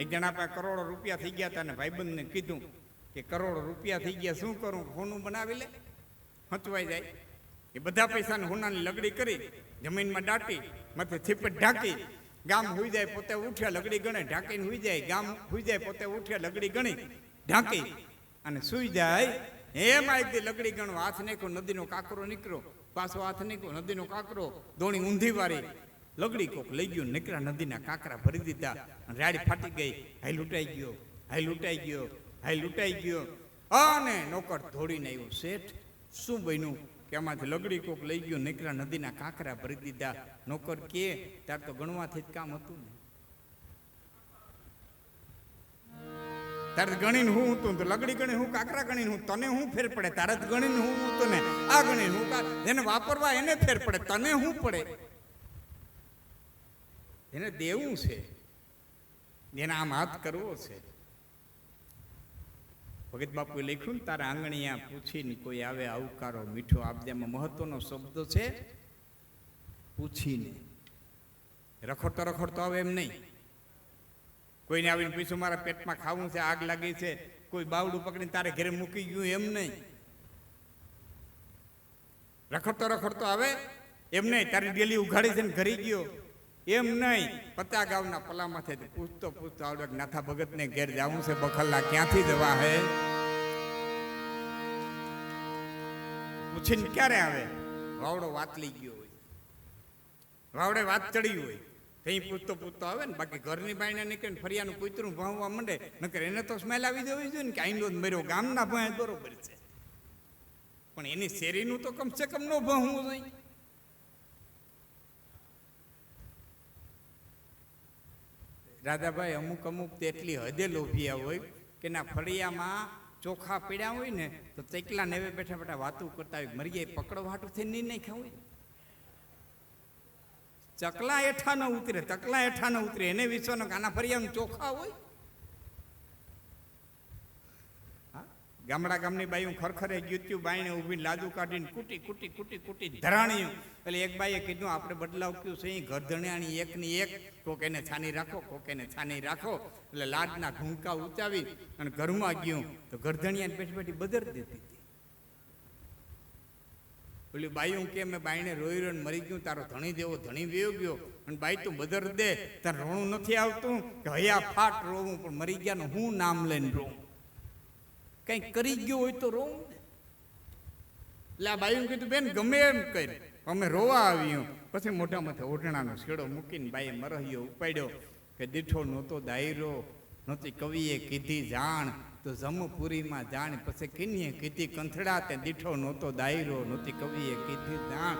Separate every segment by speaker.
Speaker 1: એક જણા પાસે કરોડો રૂપિયા થઈ ગયા હતા અને ભાઈબંધને કીધું કે કરોડો રૂપિયા થઈ ગયા, શું કરું? હોનું બનાવી લે, હચવાઈ જાય. એ બધા પૈસાને હોનાની લગડી કરી, જમીનમાં દાટી, માથે થીપટ ઢાંકી, ગામ હુઈ જાય પોતે ઉઠ્યા, લગડી ગણે, ઢાંકીને હુઈ જાય, ગામ હુઈ જાય પોતે ઉઠ્યા, લગડી ગણી, ઢાંકી અને સુઈ જાય. એક દી લગડી ગણો હાથ નાખ્યો, નદીનો કાંકરો નીકળ્યો, પાછો હાથ નીકળ્યો નદીનો કાંકરો, દોણી ઊંધી વાળી લગડી કોક લઈ ગયું, નીકળ્યા નદીના કાંકરા ભરી દીધા રાડી ફાટી ગઈ હાઈ લૂંટાઈ ગયો હાઈ લૂંટાઈ ગયો હાઈ લૂંટાઈ ગયો. અને નોકર ધોડીને આવ્યો શેઠ. શું બન્યું કે આમાંથી લગડી કોક લઈ ગયું, નીકળ્યા નદીના કાંકરા ભરી દીધા. નોકર કે, તાર તો ગણવાથી જ કામ હતું ને. તારે ગણીને હું હતું તો લગડી ગણી હું, કાકરા ગણીને હું, તને હું ફેર પડે? તારે ગણીને હું તને આ ગણીને હું જેને વાપરવા એને ફેર પડે, તને હું પડે? એને દેવું છે. એને આમ હાથ કરવો છે. ભગત બાપુએ લખ્યું ને, તારા આંગણીયા પૂછીને કોઈ આવે આવકારો મીઠો. આપદ્યામાં મહત્વનો શબ્દ છે, પૂછીને. રખડતો રખડતો આવે એમ નહીં. કોઈને આવીને પૂછ્યું, મારા પેટમાં ખાવું છે, આગ લાગી છે, કોઈ બાવડું પકડીને તારે ઘરે મૂકી ગયું એમ નહીં. રખડતો રખડતો આવે એમ નહીં. તારી ડેલી ઉઘાડી છે ને ઘરી ગયો. એમ નહીં. પતા ગામના પલામાંથી પૂછતો પૂછતો આવડે નાથા નાથા ભગતને ઘેર જવું છે બખલ્લા ક્યાંથી જવા હે? પૂછીને ક્યારે આવે? વાવડો વાત લઈ ગયો હોય. વાવડે વાત ચડી હોય. કઈ પૂછતો પૂછતો આવે ને, બાકી ઘરની બાઈને નીકળીને ફરિયાનું કૂતરું ભાવવા માંડે, નકર એને તો સ્મેલ આવી જવી જોઈએ ને કે આઈનો મર્યો. ગામના ભાઈ બરોબર છે. પણ એની શેરીનું તો કમસે કમ નો ભાવવું જોઈએ. રાધાભાઈ અમુક અમુક તો એટલી હદે લોભિયા હોય કે ના ફળિયામાં ચોખા પીડ્યા હોય ને, તો તેટલા નેવે બેઠા બેઠા વાતું કરતા હોય. મરીએ પકડો વાટું થઈને નહીં નાખ્યા હોય. ચકલા હેઠા ન ઉતરે ચકલા હેઠા ન ઉતરે. એને વિશ્વનો કાના ફરિયામાં ચોખા હોય? ગામડા ગામની બાયું ખરખરે ગયું બાઈને ઊભીને લાદુ કાઢીને કૂટી કૂટી કૂટી કૂટી ધરાણ્યું. એટલે એક બાઈએ કીધું, આપણે બદલાવ કયું છે? અહીં ઘરધણિયાની એકની એક, કોક એને છાની રાખો, કોક એને છાની રાખો. એટલે લાડના ઘૂંકા ઉચાવી અને ઘરમાં ગયું. તો ઘરધણિયાને બેઠી બેઠી બદર દેતી હતી પેલી બાયું કે, મેં બાઈને રોઈ રોઈને મરી ગયું, તારો ધણી દેવો ધણી વેયો ગયો. અને બાઈ, તું બદર દે, તાર રોણું નથી આવતું? કે હયા ફાટ રોવું, પણ મરી ગયાનું હું નામ લઈને રોવું કંઈક કરી ગયો હોય તો રોવું એટલે આ બાયું કીધું, બેન, ગમે એમ કરી. અમે રોવા આવ્યું. પછી મોઢામાંથી ઓઢણાનો છેડો મૂકીને બાઈએ મરહ્યો ઉપાડ્યો કે દીઠો નહોતો દાયરો, નહોતી કવિએ કીધી જાણ. તો જમપુરીમાં જાણ, પછી કિન્યે કીધી કંથડા તે દીઠો નહોતો દાયરો, નહોતી કવિએ કીધી જાણ.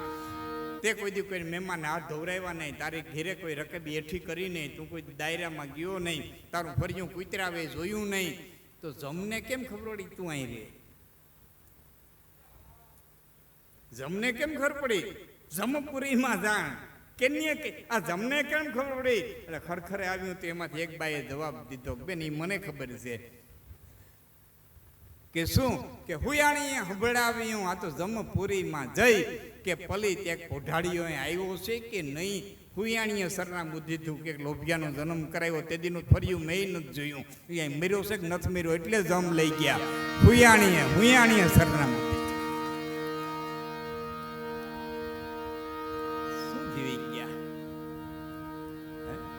Speaker 1: તે કોઈ દી કોઈ મહેમાન હાથ ધોવરાવ્યા નહીં. તારી ઘેરે કોઈ રકબી એઠી કરી નહીં. તું કોઈ દાયરામાં ગયો નહીં. તારું ફર્યું કુતરાવે જોયું નહીં. તો જમને કેમ ખબર પડી તું અહીં રે જમને કેમ ખબર પડી જમપુરીમાં જાણ. કેન્યે કે, આ જમને કેમ ખબર પડી એટલે ખરખરે આવ્યું તો એમાંથી એક બાઈએ જવાબ દીધો. બેન એ મને ખબર છે. કે શું? કે હુયાણીએ હંભળાવ્યું, આ તો જમપુરીમાં જઈ કે પલિત એક કોઢાડીઓ આવ્યો છે કે નહીં? હુયાણીએ સરનામું દીધું કે લોભિયાનો જન્મ કરાવ્યો, તે દીનું ફર્યું મેં નથી જોયું. અહીંયા મર્યો છે કે નથી મર્યો? એટલે જમ લઈ ગયા. હુયાણીએ હુયાણીએ સરનામું?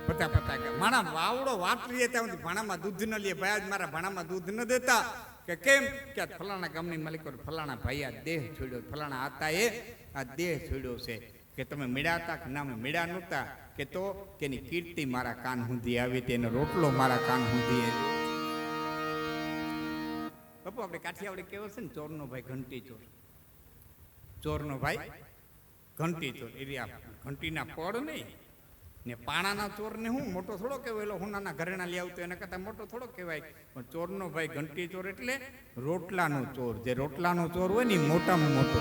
Speaker 1: પતા પતા કે માણા વાવડો વાપરીએ ત્યાં ભાણામાં દૂધ ન લે. ભાઈ મારા ભાણામાં દૂધ ન દેતા. કે કેમ? કે ફલાણા ગામની માલિકો ફલાણા ભાઈ આ દેહ છોડ્યો. ફલાણા હતા એ આ દેહ છોડ્યો છે. કે તમે મેળા હતા કે ના મેળા નહોતા. કે તો તેની કીર્તિ મારા કાન સુધી આવી હતી એનો રોટલો મારા કાન સુધી બાપુ, આપણે કાઠિયાવાડી કેવો છે ને? ચોરનો ભાઈ ઘંટી ચોર. ચોરનો ભાઈ ઘંટી ચોર. એ ઘંટીના પડ નહીં. ને પાણાના ચોરને હું મોટો થોડો કહેવાય એલો હુનાના ઘરેણા લઈ આવતો, એના કરતાં મોટો થોડો કહેવાય. પણ ચોરનો ભાઈ ઘંટી ચોર એટલે રોટલાનો ચોર. જે રોટલાનો ચોર હોય ને મોટામાં મોટો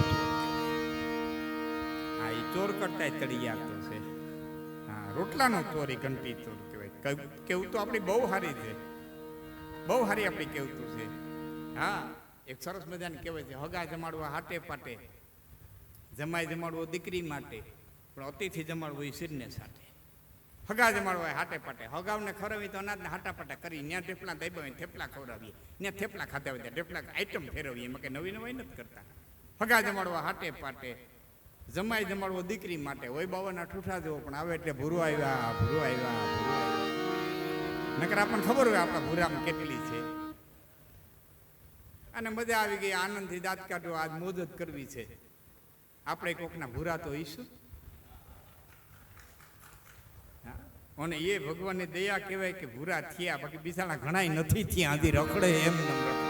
Speaker 1: હા એ ચોર કરતા ચડી આવતો છે. હા, રોટલાનો ચોર એ ઘંટી ચોર કહેવાય. કેવું તો આપણી બહુ સારી છે. બહુ સારી આપણી કેવતું છે. હા, એક સરસ મજાને કહેવાય છે, હગા જમાડવા હાટે પાટે જમાય જમાડવો દીકરી માટે. પણ અતિથિ જમાડવો એ શિરને સાથે. હગા જમાડવા હાટે પાટે. હગાવને ખવડાવી તો અનાજને હાટા પાટા કરી ત્યાં થેપલા હોય થેપલા ખવડાવીએ. ત્યાં થેપલા ખાતા હોય ત્યાં થેપલા આઈટમ ફેરવીએ. એમાં કે નવી નવાઈ નથી કરતા. હગા જમાડવા હાટે પાટે. જમાઈ જમાડવો દીકરી માટે. હોય બાવાના ઠૂઠા જેવો પણ આવે એટલે ભૂરો આવ્યા ભૂરો આવ્યા નકર આપણને ખબર હોય આપણા ભૂરામાં કેટલી છે. અને મજા આવી ગઈ, આનંદથી દાંત કાઢો આજ મોજ કરવી છે. આપણે કોકના ભૂરા તો ઈશું હા? અને એ ભગવાનની દયા કહેવાય કે ભૂરા થયા, બાકી બિચારા ઘણા નથી થયા આધી રખડે એમ રખડે.